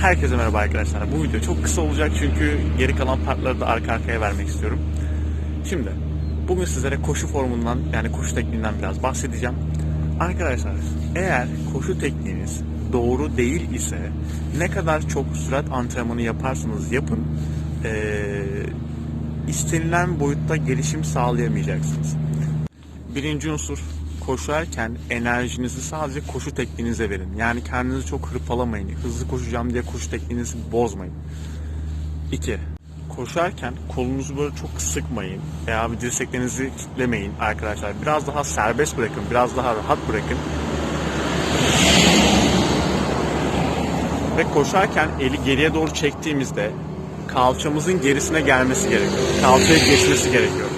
Herkese merhaba arkadaşlar. Bu video çok kısa olacak çünkü geri kalan partları da arka arkaya vermek istiyorum. Şimdi bugün sizlere koşu formundan yani koşu tekniğinden biraz bahsedeceğim. Arkadaşlar eğer koşu tekniğiniz doğru değil ise ne kadar çok sürat antrenmanı yaparsanız yapın eee, istenilen boyutta gelişim sağlayamayacaksınız. Birinci unsur koşarken enerjinizi sadece koşu tekniğinize verin. Yani kendinizi çok hırpalamayın. Hızlı koşacağım diye koşu tekniğinizi bozmayın. 2. Koşarken kolunuzu böyle çok sıkmayın veya bir dirseklerinizi kitlemeyin arkadaşlar. Biraz daha serbest bırakın, biraz daha rahat bırakın. Ve koşarken eli geriye doğru çektiğimizde kalçamızın gerisine gelmesi gerekiyor. Kalçaya geçmesi gerekiyor.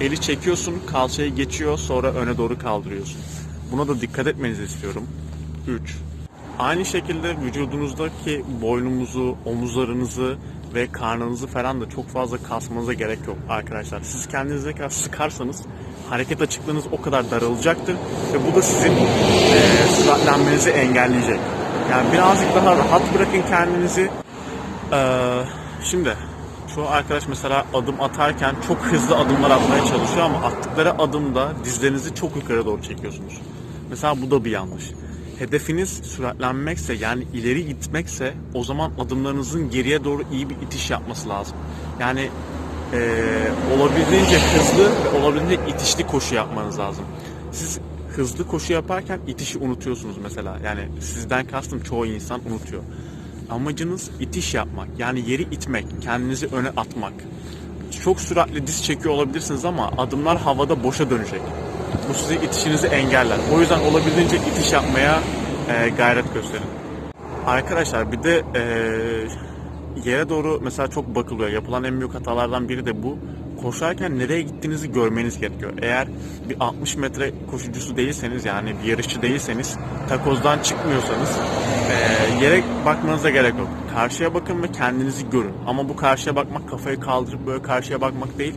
Eli çekiyorsun, kalçayı geçiyor, sonra öne doğru kaldırıyorsun. Buna da dikkat etmenizi istiyorum. 3. Aynı şekilde vücudunuzdaki boynunuzu, omuzlarınızı ve karnınızı falan da çok fazla kasmanıza gerek yok arkadaşlar. Siz kendinizi ne kadar sıkarsanız hareket açıklığınız o kadar daralacaktır ve bu da sizin eee süratlenmenizi engelleyecek. Yani birazcık daha rahat bırakın kendinizi. Eee, şimdi çoğu arkadaş mesela adım atarken çok hızlı adımlar atmaya çalışıyor ama attıkları adımda dizlerinizi çok yukarı doğru çekiyorsunuz. Mesela bu da bir yanlış. Hedefiniz süratlenmekse yani ileri gitmekse o zaman adımlarınızın geriye doğru iyi bir itiş yapması lazım. Yani eee, olabildiğince hızlı ve olabildiğince itişli koşu yapmanız lazım. Siz hızlı koşu yaparken itişi unutuyorsunuz mesela. Yani sizden kastım çoğu insan unutuyor. Amacınız itiş yapmak. Yani yeri itmek, kendinizi öne atmak. Çok süratli diz çekiyor olabilirsiniz ama adımlar havada boşa dönecek. Bu sizi itişinizi engeller. O yüzden olabildiğince itiş yapmaya e, gayret gösterin. Arkadaşlar bir de e, yere doğru mesela çok bakılıyor. Yapılan en büyük hatalardan biri de bu. Koşarken nereye gittiğinizi görmeniz gerekiyor. Eğer bir 60 metre koşucusu değilseniz yani bir yarışçı değilseniz takozdan çıkmıyorsanız yere bakmanıza gerek yok. Karşıya bakın ve kendinizi görün. Ama bu karşıya bakmak kafayı kaldırıp böyle karşıya bakmak değil.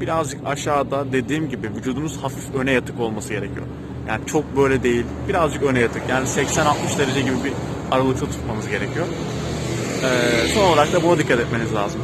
Birazcık aşağıda dediğim gibi vücudunuz hafif öne yatık olması gerekiyor. Yani çok böyle değil. Birazcık öne yatık. Yani 80-60 derece gibi bir aralıkta tutmanız gerekiyor. Ee, son olarak da buna dikkat etmeniz lazım.